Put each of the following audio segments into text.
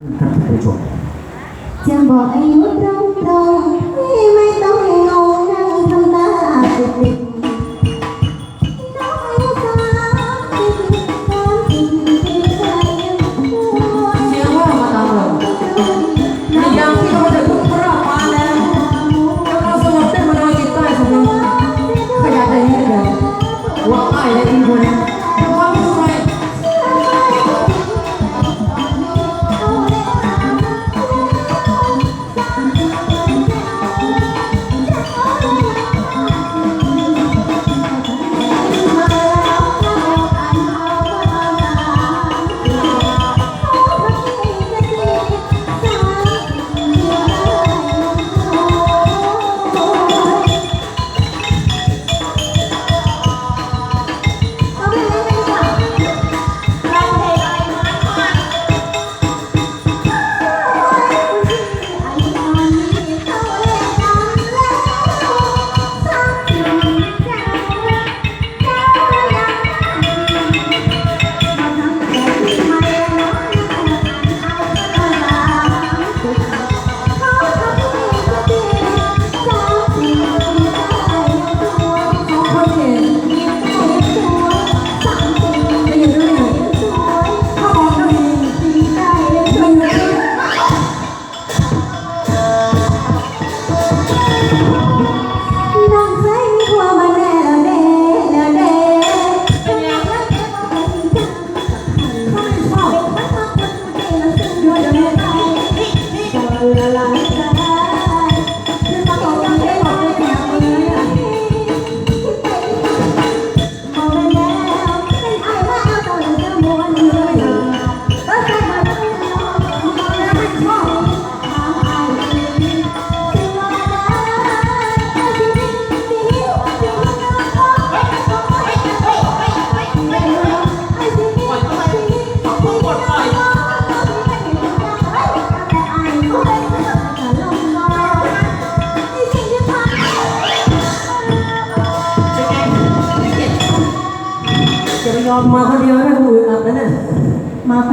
เจ้ชจะบอกอายุตรงๆที่ไม่ต้องห้งงนั่งทำตาติด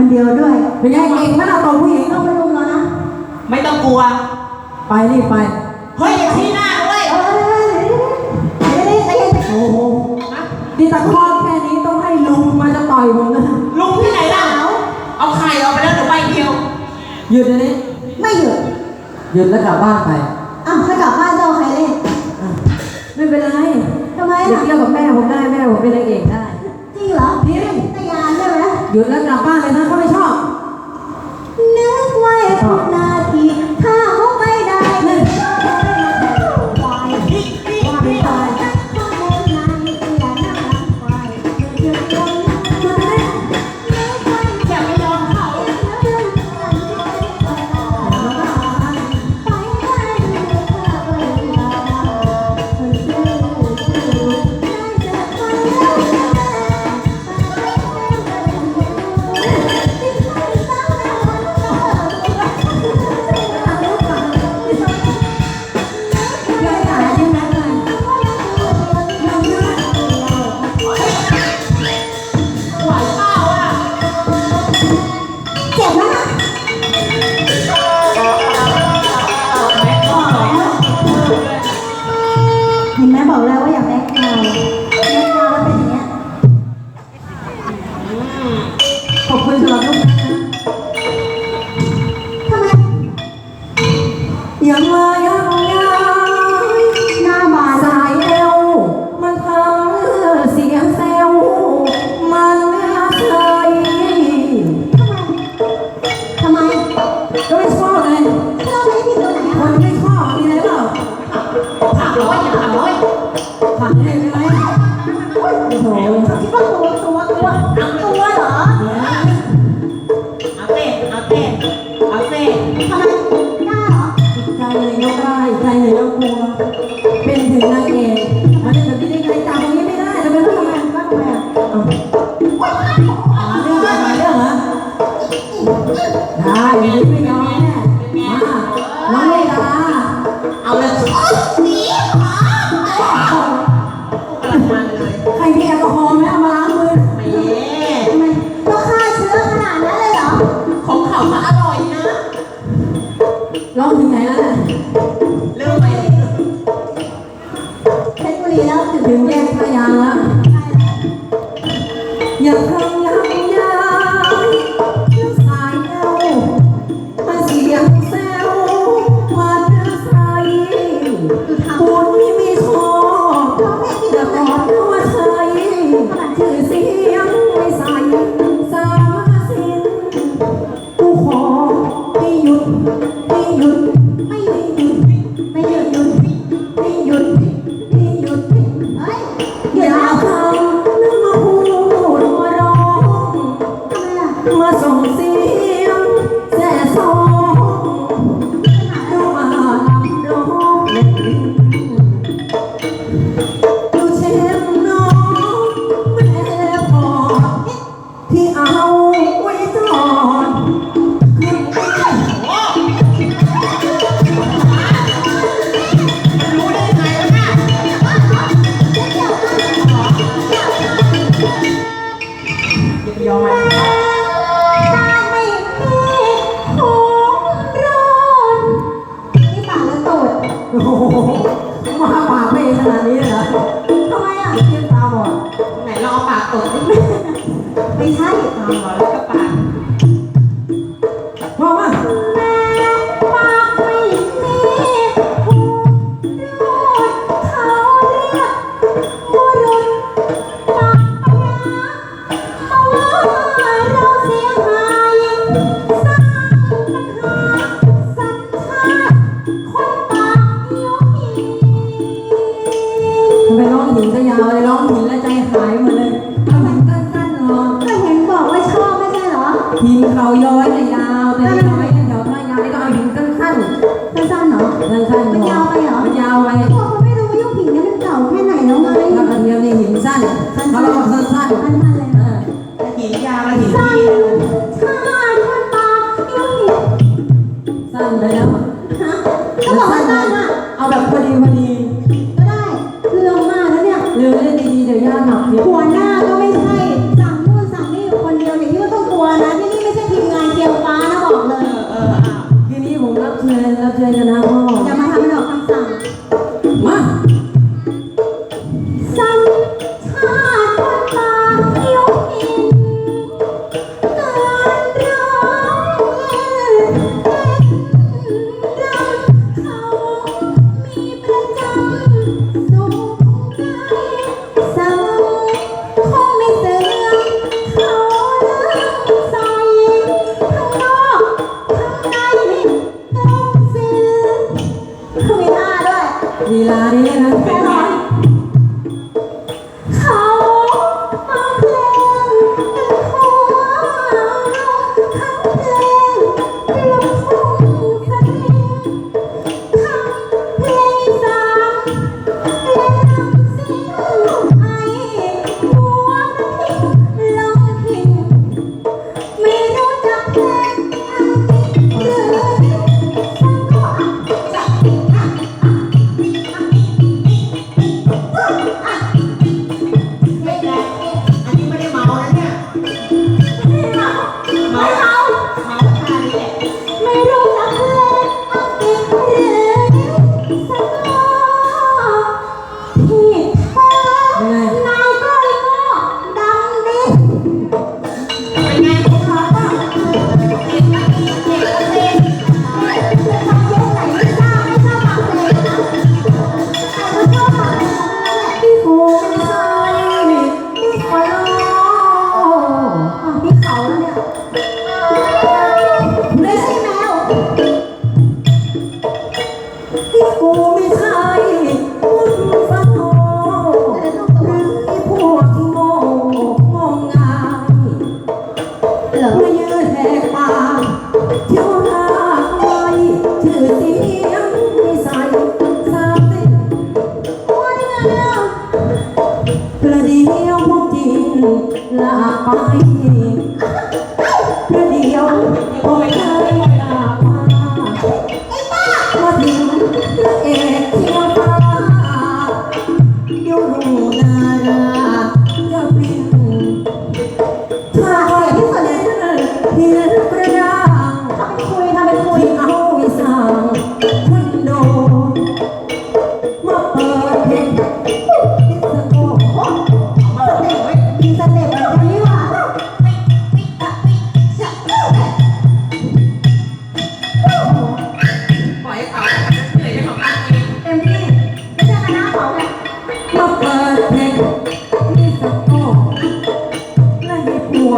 เดียวด้วยเป็นไงเองไหมเราตบผู้หญิงเข้าไปรุมแล้วนะ ไม่ต้องกลัว ไปรีบไป เฮ้ยอย่าชี้หน้าด้วยเฮ้ยเอ้ยเอ้ยโอ้โหนะดีตะคลอดแค่นี้ต้องให้ลุงมาจะต่อยผมนะลุงที่ไหนล่ะ เอาไข่ออกไปแล้วหนูไปเดียว หยุดเลยวนี้ไม่หยุดหยุดแล้วกลับบ้านไป อ้าวถ้ากลับบ้านจะเอาใครเล่นไม่เป็นไรทำไมเดี๋ยวล่ะเที่ยวกับแม่ผมได้แม่ผมเป็นนาเองได้ จริงเหรอจริง หยุดแล้วกลับบ้านเลยนะเขาไม่ชอบ ใครในโลกกลัว เป็นถึงนางเอก มาถึงที่สั้นไปแล้วเอาแบบพอดีพอดี เรื่องมากแล้วเนี่ยเร็วได้ดีๆเดี๋ยวย่าหนักเดี๋ยว หัวหนะ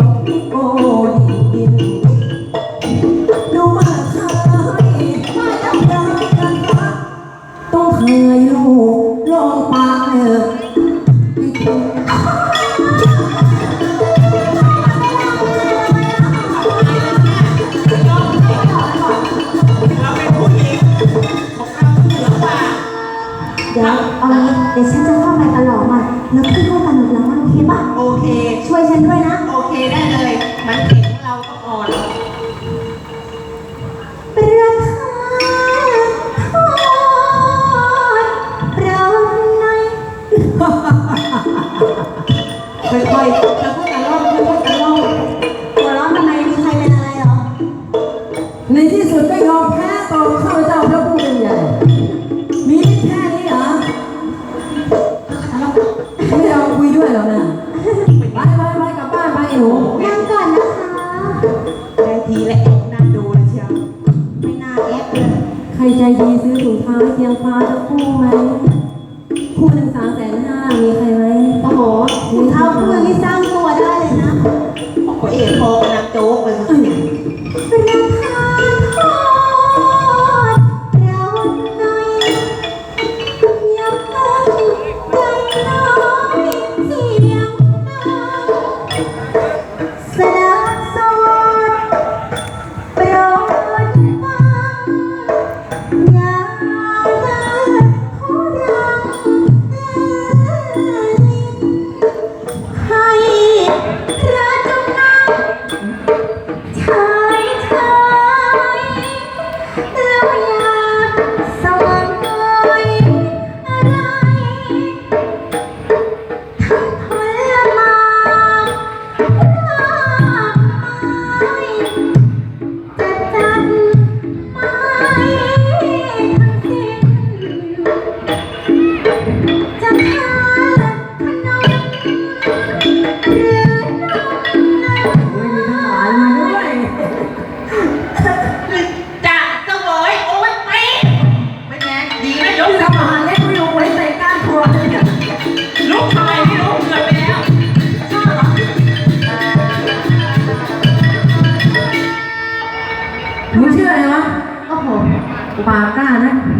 ดโกนกิาใครด้กันปะต้องเคยลูกลองปากเออเดี๋วเอางี้เดี๋ยวฉันจะเข้าไปตลอดมาแล้วพี่เข้าตลอดหลังมันโอเคปะโอเค ช่วยฉันด้วยนะ ได้เลย มันเก่งเราต้องอ่อนประทานโทษเราในค่อยๆเธอพูดกั ถุงเท้า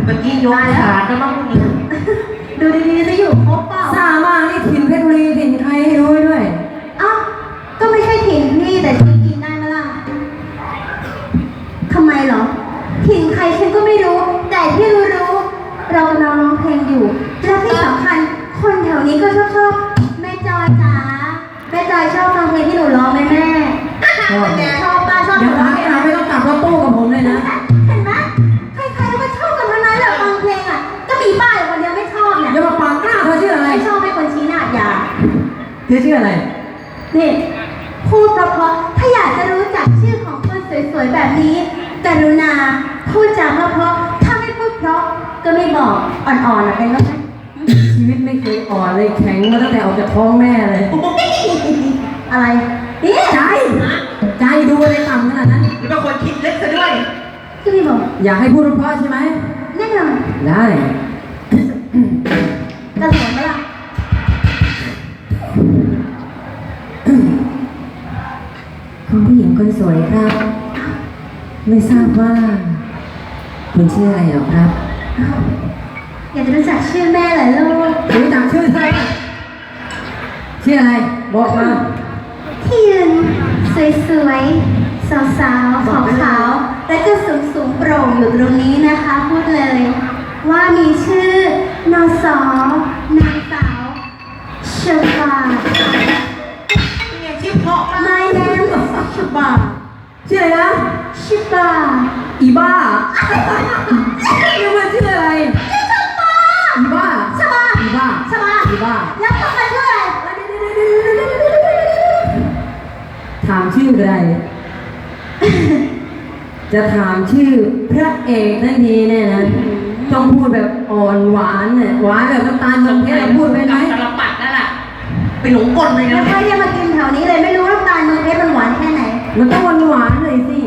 เมื่อกี้ยกขาดแล้วมั้งพวกนี้ดูดีๆจะอยู่ครบเปล่าซ่ามากนี่ถิ่นเพชรบุรีถิ่นใครให้รู้ไว้ด้วยเอ้าก็ไม่ใช่ถิ่นพี่แต่ฉันกินได้ไหมล่ะทำไมเหรอ ถิ่นใครฉันก็ไม่รู้ แต่ที่รู้รู้ๆเรากำลังร้องเพลงอยู่ และที่สำคัญคนแถวนี้ก็ชอบชอบแม่จอยจ๋าแม่จอยชอบฟังเพลงที่หนูร้องไหมแม่ชอบ ชื่ออะไร นี่พูดเพราะๆถ้าอยากจะรู้จักชื่อของคนสวยๆแบบนี้กรุณาพูดจาเพราะๆถ้าไม่พูดเพราะก็ไม่บอกอ่อนๆอะไรก็ไหมชีวิตไม่เคยอ่อนเลยแข็งมาตั้งแต่ออกจากท้องแม่เลย อะไรนี่ใจ ใจดูอะไรต่ำขนาดนั้นหรือเป็นคนคิดเล็กซะด้วย ที่พี่บอกอยากให้พูดเพราะๆใช่ไหมแน่นอนได้ กระโดด สวยครับ ไม่ทราบว่า คุณชื่ออะไรหรอครับ อยากจะรู้จักชื่อแม่เหรอลูกรู้จักชื่อเธอชื่ออะไร บอกมา ที่ยืนสวยๆ สาวๆขาวๆและก็สูงๆโปร่งอยู่ตรงนี้นะคะ พูดเลย ว่ามีชื่อนอสอนางสาวชบา is ชบาชื่ออะไรนะชบาอีบ้าเรียกว่าชื่ออะไรอีบ้าชบาอีบ้าชบาอีบ้าแล้วต้องมาชื่ออะไรถามชื่ออะไร จะถามชื่อพระเอกนั่นทีเนี่ยนะต้องพูดแบบอ่อนหวานเนี่ยหวานแบบน้ำตาลนมเพชรเราพูดไปไหมตาลปัดนั่นแหละไปหลงกลเลยไม่นะค่อยได้มากินแถวนี้เลยไม่รู้น้ำตาลเมืองเพชรมันหวานแค่ไหน มันต้องหวานหวานๆเลยสิ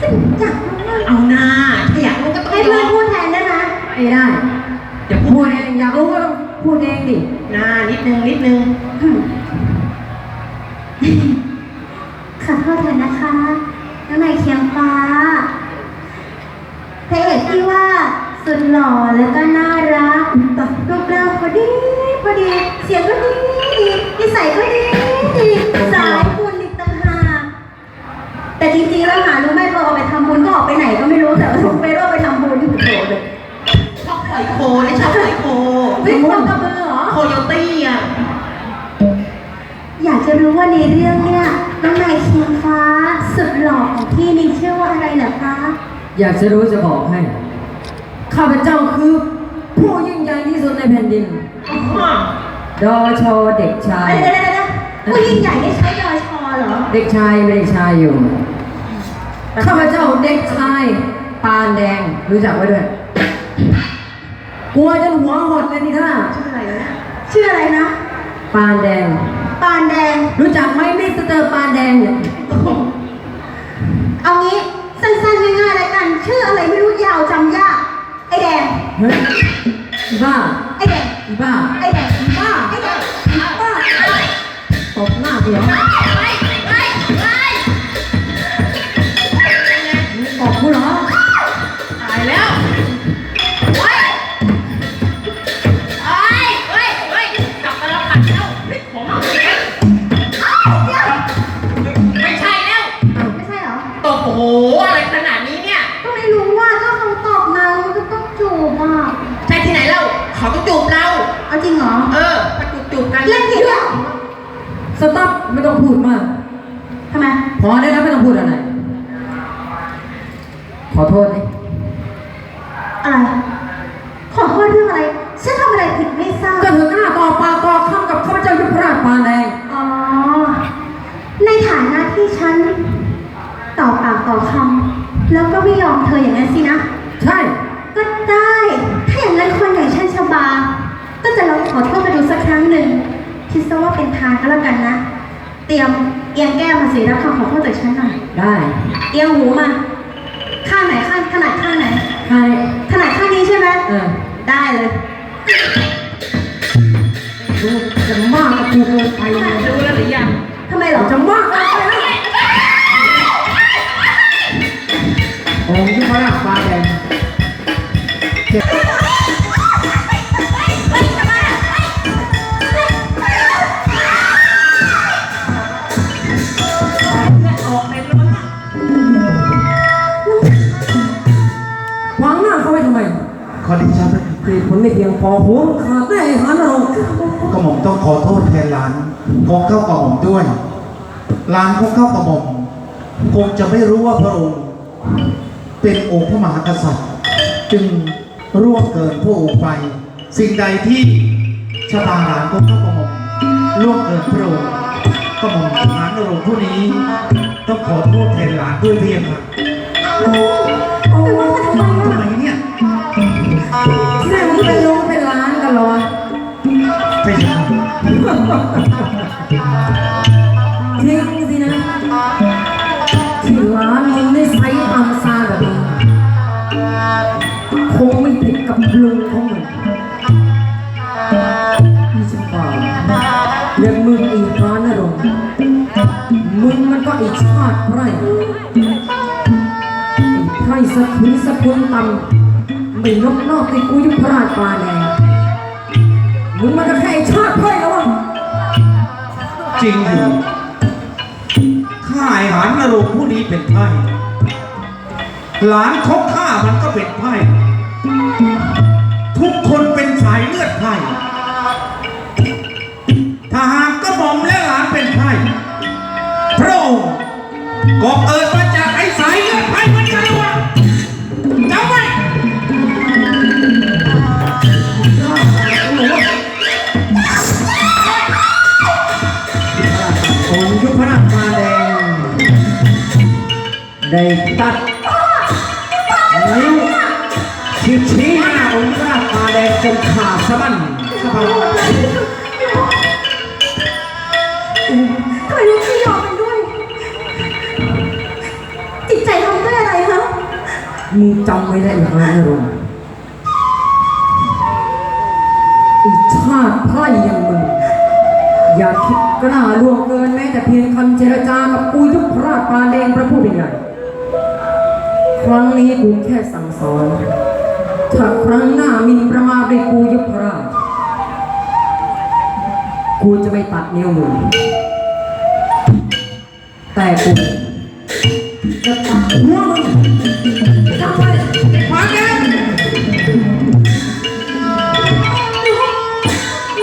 ฉันอยากรู้ว่าเอาหน้าถ้าอยากรู้ก็ต้องให้ยเพื่ออนมพูดแทนได้ไหมไม่ได้เดี๋ยวพูพูดดเองอยากรู้ก็ต้องพูดเองดิหน้านิดนึงนิดนึงอืมขอโทษเถอะนะคะน้องนายเคียงฟ้าพระเอกที่ว่าสุดหล่อแล้วก็น่ารักรูปร่างพอดีพอดี เสียงก็ดีดีนิสัยก็ดีดี แต่จริงๆแล้วหารู้ไหมพอออกไปทำบุญก็ออกไปไหนก็ไม่รู้แต่ว่าไปร่วมไปทำบุญโอ้โหชอบปล่โคชอบปล่โควิ่งนกับเบือเหรอ โคโยตี้อะ อยากจะรู้ว่าในเรื่องเนี้ยน้องนายเชียงฟ้าสุดหล่อของพี่มีชื่อว่าอะไรเหรอคะ อยากจะรู้จะบอกให้ ข้าพเจ้าคือ ผู้ยิ่งใหญ่ที่สุดในแผ่นดิน ดอชอเด็กชาย เดี๋ยวๆๆๆผู้ยิ่งใหญ่ที่ใช้ดอชอเหรอ เด็กชายเป็นด็ชายอยู่ ข้าพเจ้าเด็กชายปานแดงรู้จักไว้ด้วย กลัวจนหัวหดเลยนี่ท่าชื่ออะไรนะชื่ออะไรนะ ปานแดง ปานแดง รู้จักไหมมิสเตอร์ปานแดงเนี่ยเอางี้สั้นๆง่ายๆแล้วกัน ชื่ออะไรไม่รู้ยาวจำยาก ไอแดง เฮ้ยอีบ้า ไอแดง อีบ้า ไอแดงบ้า ไอแดงบ้าตบหน้ากูเหรอ จูบเรา เอาจริงเหรอ เออมาจูบจูบๆกันเล่นผิดแล้วสต๊อปไม่ต้องพูดมาก ทำไม พอได้แล้วไม่ต้องพูดอะไร ขอโทษดิอะไร ขอโทษเรื่องอะไร ฉันทำอะไรผิดไม่ทราบ ก็เธอกล้าต่อปากต่อคำกับข้าพเจ้ายุพราชปานแดงอ๋อ ในฐานะที่ฉันต่อปากต่อคำแล้วก็ไม่ยอมเธออย่างนั้นสินะ ใช่ ก็ได้ ถ้าอย่างนั้นคนอย่างฉันชบา ก็จะลองขอโทษมาดูสักครั้งหนึ่ง คิดซะว่าเป็นทางก็แล้วกันนะ เตรียมเอียงแก้มมาสิรับคำขอโทษจากฉันหน่อย ได้เอียงหูมา ข้างไหนข้างขนาดข้างไหน ใครขนาดข้างนี้ใช่ไหมเออได้เลยดูจะมากกับกูเกินไปเลยรู้แล้วหรือยังทำไมเหรอจะมากกับไปแล้วองค์ยุพราชปานแดง ขอดิฉันเหตุผลไม่เพียงพอหัวมันขาดได้หันเรากระหม่อมต้องขอโทษแทนหลานของเข้ากระหม่อมด้วยหลานของเข้ากระหม่อมคงจะไม่รู้ว่าพระองค์เป็นองค์พระมหากษัตริย์ จึงร่วงเกินพระองค์ไป สิ่งใดที่ชะตาหลานของเข้ากระหม่อมล่วงเกินพระองค์กระหม่อมหลานนรงค์ผู้นี้ ต้องขอโทษแทนหลานด้วยเพียงค่ะทำไมเนี่ย แม่มึงเป็นลงเป็นล้านกันเหรอวะไม่ใช่จริงสินะที่ร้านมึงได้ใช้อัมซาแบบนี้คงไม่ผิดกับลุงของมึงนี่ฉันเปล่าเรื่องมึงอีกร้านนะลงมึงมันก็อีกชาติไรไพรสะทุนสะพุนตำ ไม่นกนอกในกูยุพราชปลาแดงมึงมันก็แค่ไอ้ชาติไพร่แล้ววะจริงอยู่ข้าไอหานนรงค์ผู้นี้เป็นไพ่หลานของข้ามันก็เป็นไพ่ทุกคนเป็นสายเลือดไพ่ สะบั้นสะบั้นทำไมลูกพี่ยอมมันด้วย จิตใจทำด้วยอะไรคะมึงจำไว้ได้อย่างไรนะรงค์อีชาติไพร่อย่างมึง อย่าคิดกล้าล่วงเกินแม้แต่เพียงคำเจรจากับกูยุพราชปานแดงพระผู้เป็นใหญ่ครั้งนี้กูแค่สั่งสอน ถ้าครั้งหน้ามินประมาทด้วยกูยุพราชกูจะไม่ตัดนิ้วมือแต่กู